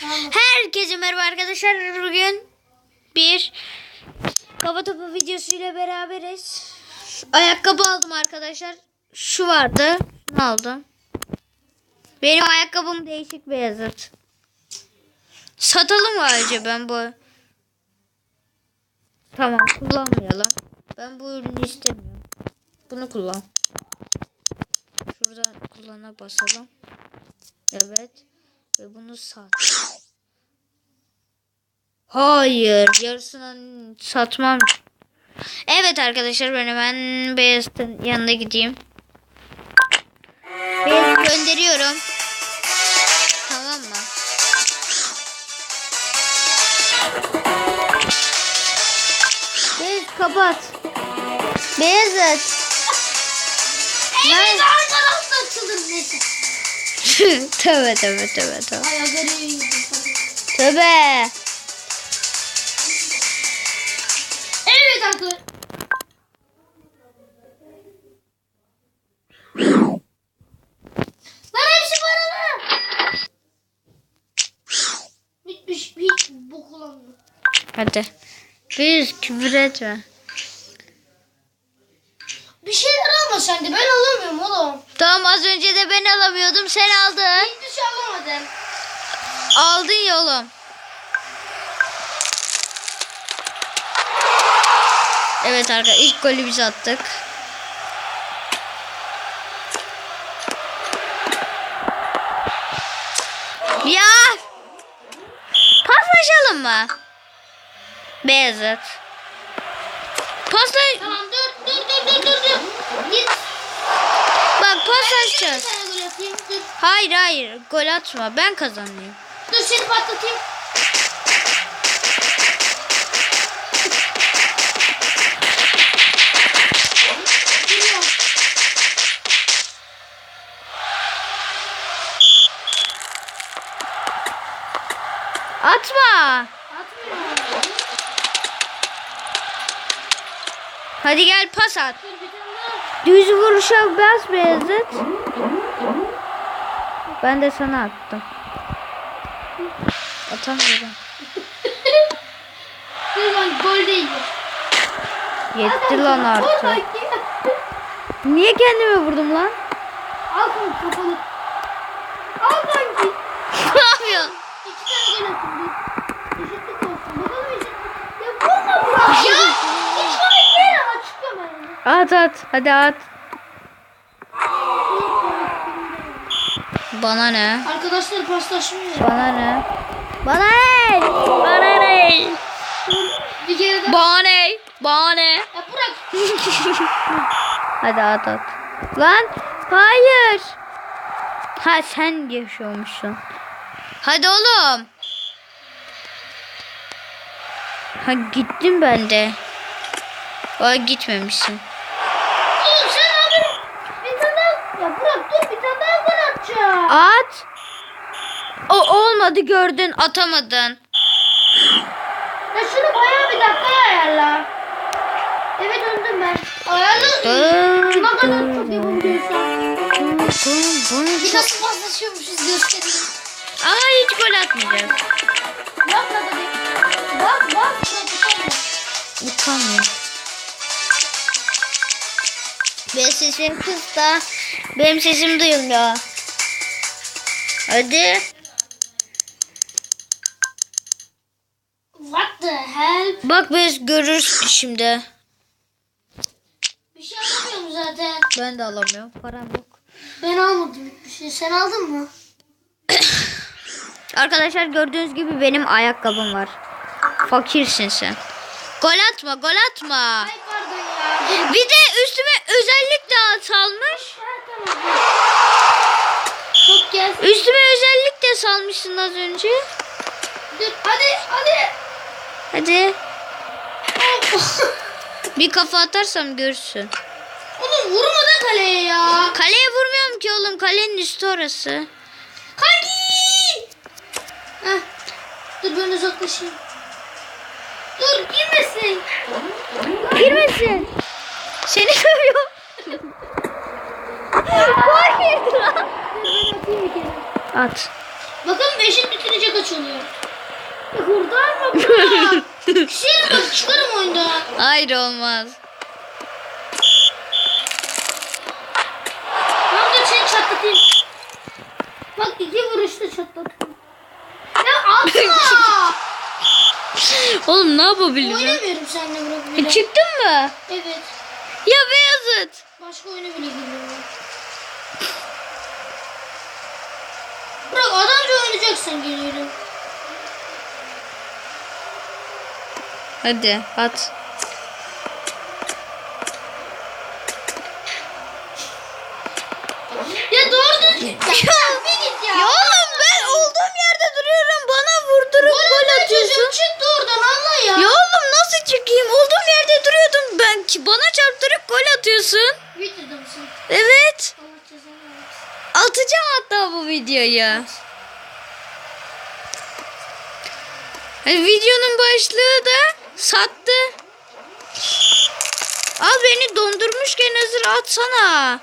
Herkese merhaba arkadaşlar. Bugün bir kafa topu videosuyla beraberiz. Ayakkabı aldım arkadaşlar. Şu vardı. Ne aldım? Benim ayakkabım değişik beyazıt. Satalım mı acaba ben bu? Tamam kullanmayalım. Ben bu ürünü istemiyorum. Bunu kullan. Şuradan kullana basalım. Evet. Ve bunu sat. Hayır. Yarısını satmam. Evet arkadaşlar ben hemen Beyazıt'ın yanına gideyim. Beyazıt gönderiyorum. Tamam mı? Beyazıt kapat. Beyazıt. Evet arkadan da açılır neyse. tövbe tövbe tövbe tövbe. Tövbe. Evet arkadaşlar. Lan hepsi paralı. Bitmiş hiç bok. Hadi. Biz küfür etme. Sen de ben alamıyorum oğlum. Tamam az önce de ben alamıyordum sen aldın. Hiçbir şey alamadım. Aldın ya oğlum. Evet arkadaşlar ilk golü biz attık. Ya! Paslaşalım mı? Beyazıt. Pasla... Tamam dur dur dur dur dur. Git. Bak atayım. Dur. Hayır hayır gol atma ben kazanayım. Dur seni patlatayım. Atma. Hadi gel pas at. Düz vuruşa bas Beyazıt. Ben de sana attım. Atamıyorum. Lan gol değil. Yetti lan artık. Niye kendime vurdum lan? Al kapalı. Al kanki. ne yapıyorsun? İki tane gol attım. Dur. Eşitlik olsun. Bakalım eşitlik. Ya vurma Burak ya. Hiç komik değil ama çıkıyor ben. At at. Hadi at. Bana ne? Arkadaşlar paslaşmıyor. Bana ne? Bana ne? Bana ne? Bir kere daha. Bana ne? Bana ne? Ya Burak. Hadi at at. Lan hayır. Ha sen yaşıyormuşsun. Hadi oğlum. Ha gittim ben de. Ay gitmemişsin. Oğlum sen abi. Bir tane daha. Ya Burak dur bir tane daha gol atacağım. At. O olmadı gördün atamadın. Ya şunu bayağı bir dakikaya ayarla. Evet öndüm ben. Ayarla. Ne kadar çok yapabiliyorsan. Bir nasıl paslaşıyormuşuz göstereyim. Ama hiç gol atmayacağız. Bak. Bak bak. Bak bak. Utanmıyorum. Benim sesim kız da benim sesim duyulmuyor. Hadi. What the hell? Bak biz görürüz şimdi. Bir şey alamıyorum zaten. Ben de alamıyorum. Param yok. Ben almadım bir şey. Sen aldın mı? Arkadaşlar gördüğünüz gibi benim ayakkabım var. Fakirsin sen. Gol atma, gol atma. Ay pardon ya. Bir de üstüme özellikle salmış. Çok gelsin. Üstüme özellikle salmışsın az önce. Dur hadi hadi. Hadi. Bir kafa atarsam görürsün. Oğlum vurma da kaleye ya. Kaleye vurmuyorum ki oğlum. Kalenin üstü orası. Kanki. Heh. Dur ben uzaklaşayım. Dur girmesin. Girmesin. Seni görüyor. Gol girdi lan. At. Bakalım eşit bitirince kaç oluyor? Ya kurtarma bırak. Kişiye bak çıkarım oyundan. Hayır olmaz. Ben de seni çatlatayım. Bak iki vuruşta çatlattım. Ya atma. Oğlum ne yapabilirim? Oynamıyorum seninle Burak E, bile. çıktın mı? Evet. Ya Beyazıt. Başka oyuna bile girmiyorum. Burak adamca oynayacaksın geliyorum. Hadi at. Ya doğru düzgün. Ya bir git ya. Ya oğlum ben olduğum yerde duruyorum. Bana vurdurup gol atıyorsun. Çıktı oradan Allah ya. Ya oğlum nasıl çıkayım? Olduğum yerde duruyordum ben. Bana çarptırıp gol atıyorsun. Bitirdi misin? Evet. Atacağım hatta bu videoyu. E, videonun başlığı da sattı. Al beni dondurmuşken hazır atsana.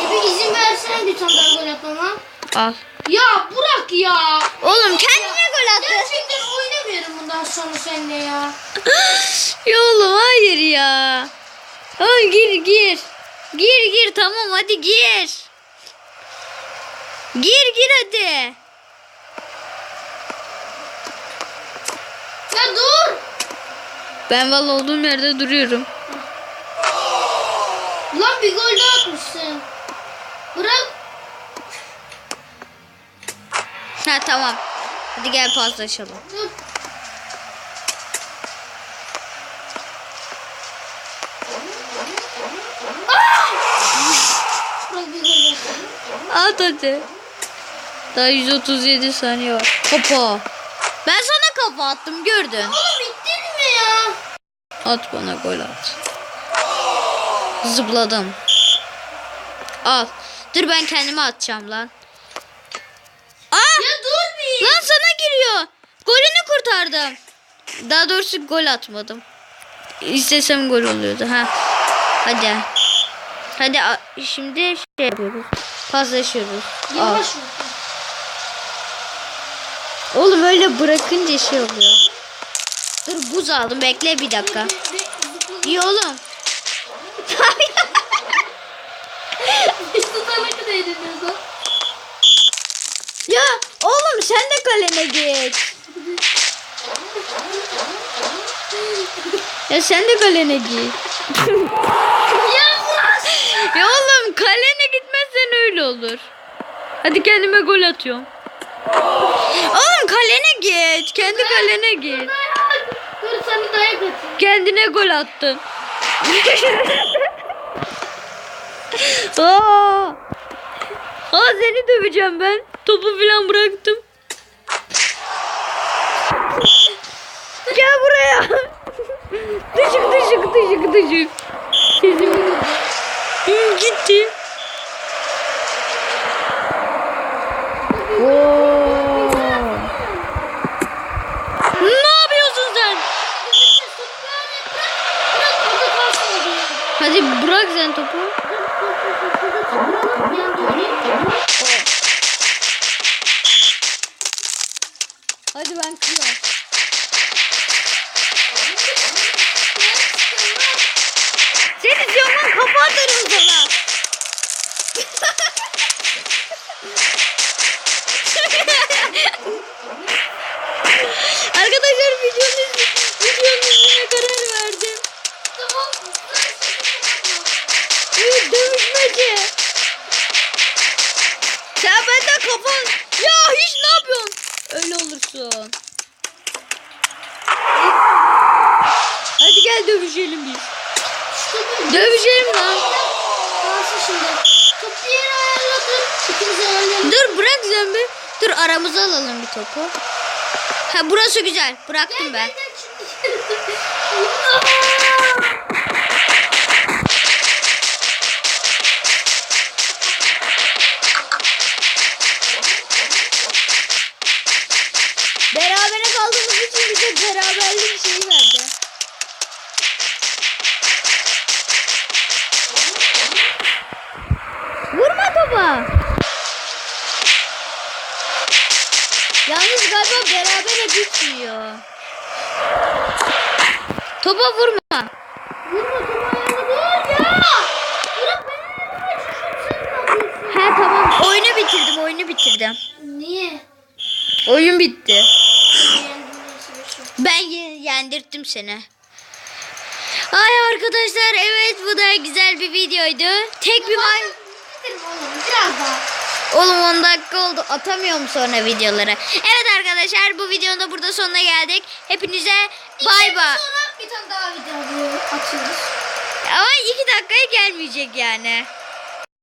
E bir izin versene bir tane daha gol atmama. Al. Ya Burak ya. Oğlum kendine gol attı. Gerçekten oynamıyorum bundan sonra seninle ya. ya oğlum hayır ya. Oğlum gir gir. Gir gir tamam hadi gir. Gir gir hadi. Ya dur. Ben vallahi olduğum yerde duruyorum. Lan bir gol daha atmışsın. Bırak. Ha tamam. Hadi gel paslaşalım. Dur. At hadi. Daha 137 saniye var. Hopa. Ben sana kafa attım gördün. Oğlum bittin mi ya? At bana gol at. Zıpladım. Al. Dur ben kendime atacağım lan. Aa! Ya dur bir. Lan sana giriyor. Golünü kurtardım. Daha doğrusu gol atmadım. İstesem gol oluyordu. Ha. Hadi. Hadi şimdi şey yapıyoruz. Paslaşıyoruz. Yavaş vur. Oğlum öyle bırakınca şey oluyor. Dur buz aldım bekle bir dakika. İyi oğlum. Ya oğlum sen de kalene git. ya sen de kalene git. Ya oğlum kalene gitmezsen öyle olur. Hadi kendime gol atıyorum. Kalene git. Kendi kalene. Dayak. Dur sana dayak atayım. Kendine gol attın. Aa! Aa seni döveceğim ben. Topu falan bıraktım. Gel buraya. Dışık dışık. Sesimi Hı, gitti. Oo. Ne yapıyorsun sen? Bırak orada kalsın o diyor. Hadi bırak sen topu. Bir anda oynayayım. Hadi ben kırıyorum. Seni camdan kafa atarım sana. Arkadaşlar videonun, videonun ismine karar verdim. Tamam. Evet dövüşmece. Sen benden kafan... Ya hiç ne yapıyorsun? Öyle olursun. Hadi gel dövüşelim biz. Dövüşelim lan. Kalsın şimdi. Top diğeri ayarladım. İkimiz ayarlayalım. Dur bırak Zembi. Dur aramıza alalım bir topu. Ha burası güzel. Bıraktım ben. Gel, Yalnız galiba berabere bitmiyor. Topa vurma. Vurma ayağına dur ya. Bırak beni. He tamam. Oyunu bitirdim oyunu bitirdim. Niye? Oyun bitti. Ben ye- yendirttim seni. Ay arkadaşlar evet bu da güzel bir videoydu. Tek bir oğlum biraz daha. Oğlum 10 dakika oldu. Atamıyorum sonra videoları. Evet arkadaşlar bu videonun da burada sonuna geldik. Hepinize bay bay. Bir tane daha video atıyoruz. Ama 2 dakikaya gelmeyecek yani.